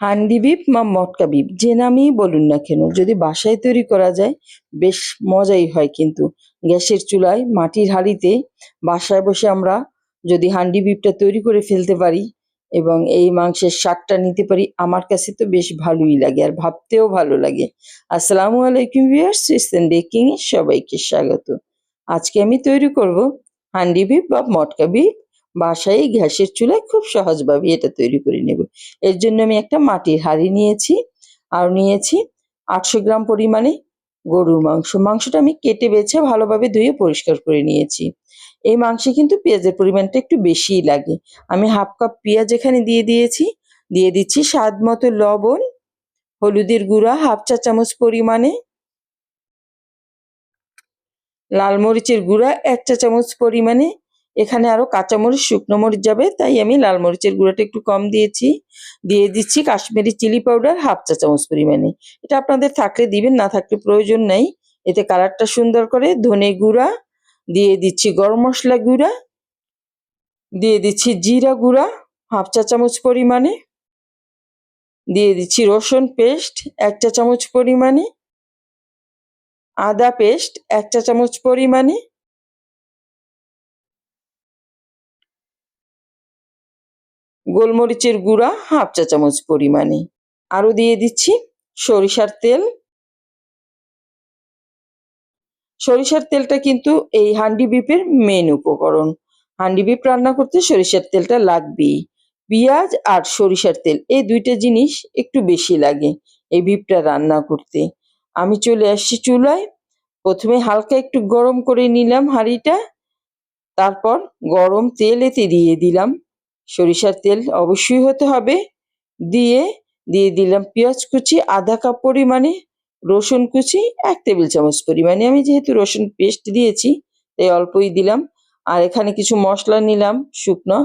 Handi beep বা মটকা beep, যে নামেই বলুন না কেন, যদি বাসায় তৈরি করা যায়, বেশ মজাই হয় কিন্তু। গ্যাসের চুলায় মাটির হাঁড়িতে বাসায় বসে আমরা যদি হান্ডি বিপটা তৈরি করে ফেলতে পারি এবং এই মাংসের স্বাদটা নিতে পারি, আমার কাছে তো বেশ ভালোই লাগে আর ভাবতেও ভালো লাগে। আসসালামু আলাইকুম ভিউয়ার্স, ইসলাম বেকিং এ সবাইকে স্বাগত। আজকে আমি তৈরি করব হান্ডি বিপ বা মটকা বিপ। বাসায় গ্যাসের চুলায় খুব সহজভাবে এটা তৈরি করে নেব। এর জন্য আমি একটা মাটির হাঁড়ি নিয়েছি আর নিয়েছি আটশো গ্রাম পরিমাণে গরুর মাংস। মাংসটা আমি কেটে বেছে ভালোভাবে ধুয়ে পরিষ্কার করে নিয়েছি। এই মাংসে কিন্তু পেঁয়াজের পরিমাণটা একটু বেশিই লাগে। আমি হাফ কাপ পেঁয়াজ এখানে দিয়ে দিয়েছি। দিয়ে দিচ্ছি স্বাদ মতো লবণ, হলুদের গুঁড়া, হাফ চা চামচ পরিমাণে লাল মরিচের গুঁড়া, এক চা চামচ পরিমাণে এখানে আরও কাঁচামরিচ, শুকনো মরিচ যাবে, তাই আমি লাল মরিচের গুঁড়াটা একটু কম দিয়েছি। দিয়ে দিচ্ছি কাশ্মীরি চিলি পাউডার হাফ চা চামচ পরিমাণে। এটা আপনাদের থাকলে দিবেন, না থাকলে প্রয়োজন নেই। এতে কালারটা সুন্দর করে ধনে গুঁড়া, দিয়ে দিচ্ছি গরম মশলা গুঁড়া, দিয়ে দিচ্ছি জিরা গুঁড়া, হাফ চা চামচ পরিমাণে, দিয়ে দিচ্ছি রসুন পেস্ট, এক চা চামচ পরিমাণে, আদা পেস্ট, এক চা চামচ পরিমাণে গোলমরিচের গুঁড়া হাফ চা চামচ পরিমাণে। আরও দিয়ে দিচ্ছি সরিষার তেল। সরিষার তেলটা কিন্তু এই হান্ডি বিপের মেন উপকরণ। হান্ডি বিপ রান্না করতে সরিষার তেলটা লাগবেই। পেঁয়াজ আর সরিষার তেল, এই দুইটা জিনিস একটু বেশি লাগে এই বিপটা রান্না করতে। আমি চলে আসছি চুলায়। প্রথমে হালকা একটু গরম করে নিলাম হাঁড়িটা। তারপর গরম তেল এতে দিয়ে দিলাম। সরিষার তেল অবশ্যই হতে হবে। দিয়ে দিয়ে দিলাম পেঁয়াজ কুচি, আধা কাপ পরিমাণে রসুন কুচি, এক টেবিল চামচ পরিমাণে। আমি যেহেতু রসুন পেস্ট দিয়েছি, তাই অল্পই দিলাম। আর এখানে কিছু মশলা নিলাম, শুকনো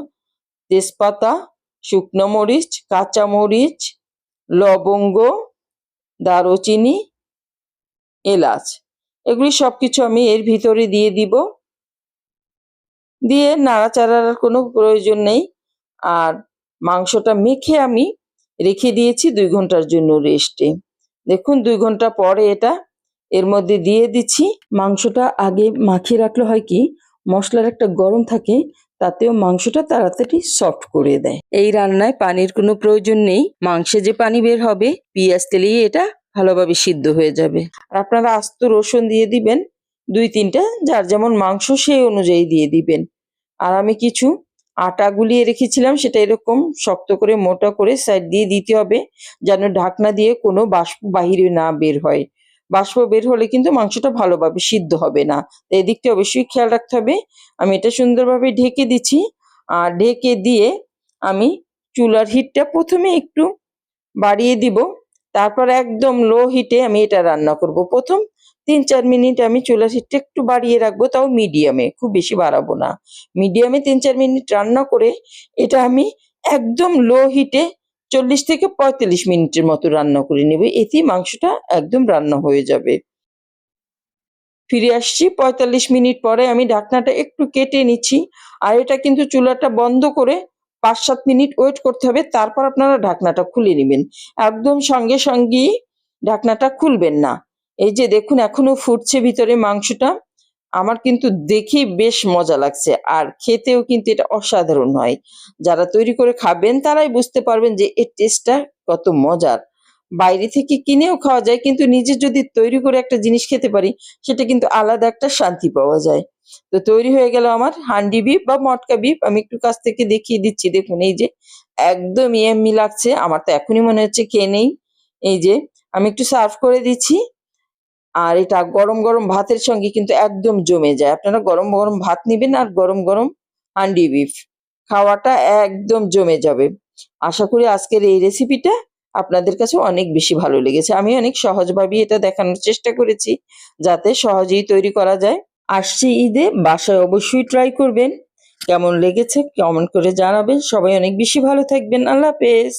তেজপাতা, শুকনো মরিচ, কাঁচা মরিচ, লবঙ্গ, দারুচিনি, এলাচ। এগুলি সব কিছু আমি এর ভিতরে দিয়ে দিব। দিয়ে নাড়াচাড়ার কোনো প্রয়োজন নেই। আর মাংসটা মেখে আমি রেখে দিয়েছি দুই ঘণ্টার জন্য রেস্টে দেখুন, দুই ঘণ্টা পরে এটা এর মধ্যে দিয়ে দিচ্ছি। মাংসটা আগে মাখিয়ে রাখলে হয় কি, মশলার একটা গরম থাকে, তাতেও মাংসটা তাড়াতাড়ি সফট করে দেয়। এই রান্নায় পানির কোনো প্রয়োজন নেই। মাংসে যে পানি বের হবে, পেঁয়াজ তেলেই এটা ভালোভাবে সিদ্ধ হয়ে যাবে। আর আপনারা আস্ত রসুন দিয়ে দিবেন, দুই তিনটা, যার যেমন মাংস সেই অনুযায়ী দিয়ে দিবেন। আর আমি কিছু আটা গুলিয়ে রেখেছিলাম, সেটা এরকম শক্ত করে, মোটা করে সাইড দিয়ে দিতে হবে, যেন ঢাকনা দিয়ে কোনো বাষ্প বাহিরে না বের হয়। বাষ্প বের হলে কিন্তু মাংসটা ভালোভাবে সিদ্ধ হবে না। তো এদিকটা অবশ্যই খেয়াল রাখতে হবে। আমি এটা সুন্দরভাবে ঢেকে দিচ্ছি। আর ঢেকে দিয়ে আমি চুলার হিটটা প্রথমে একটু বাড়িয়ে দিব। তারপর একদম লো হিটে আমি এটা রান্না করব। প্রথম তিন চার মিনিট আমি চুলার হিটটা একটু বাড়িয়ে রাখব, তাও মিডিয়ামে খুব বেশি বাড়াবো না। মিডিয়ামে তিন চার মিনিট রান্না করে এটা আমি একদম লো হিটে চল্লিশ থেকে পঁয়তাল্লিশ মিনিটের মতো রান্না করে নেব। এতেই মাংসটা একদম রান্না হয়ে যাবে। ফিরে আসছি, পঁয়তাল্লিশ মিনিট পরে আমি ঢাকনাটা একটু কেটে নিচ্ছি। আর এটা কিন্তু চুলাটা বন্ধ করে পাঁচ সাত মিনিট ওয়েট করতে হবে, তারপর আপনারা ঢাকনাটা খুলে নেবেন। একদম সঙ্গে সঙ্গেই ঢাকনাটা খুলবেন না। এই যে দেখুন, এখনও ফুটছে ভিতরে মাংসটা। আমার কিন্তু দেখে বেশ মজা লাগছে, আর খেতেও কিন্তু এটা অসাধারণ হয়। যারা তৈরি করে খাবেন, তারাই বুঝতে পারবেন যে এর টেস্টটা কত মজার। বাইরে থেকে কিনেও খাওয়া যায়, কিন্তু নিজে যদি তৈরি করে একটা জিনিস খেতে পারি, সেটা কিন্তু আলাদা একটা শান্তি পাওয়া যায়। তো তৈরি হয়ে গেল আমার হান্ডি বিপ বা মটকা বিপ আমি একটু কাছ থেকে দেখিয়ে দিচ্ছি, দেখুন, এই যে একদম ইয়াম্মি লাগছে, আমার তো এখনই মনে হচ্ছে খেয়ে নেই। এই যে আমি একটু সার্ভ করে দিচ্ছি, আর এটা গরম গরম ভাতের সঙ্গে কিন্তু একদম জমে যায়। আপনারা গরম গরম ভাত নেবেন আর গরম গরম হান্ডি বিফ। খাওয়াটা একদম জমে যাবে। আশা করি আজকের এই রেসিপিটা আপনাদের কাছে অনেক বেশি ভালো লেগেছে। আমি অনেক সহজভাবেই এটা দেখানোর চেষ্টা করেছি, যাতে সহজেই তৈরি করা যায়। আসছে ঈদে বাসায় অবশ্যই ট্রাই করবেন। কেমন লেগেছে কেমন করে জানাবেন। সবাই অনেক বেশি ভালো থাকবেন। আল্লাহ হাফেজ।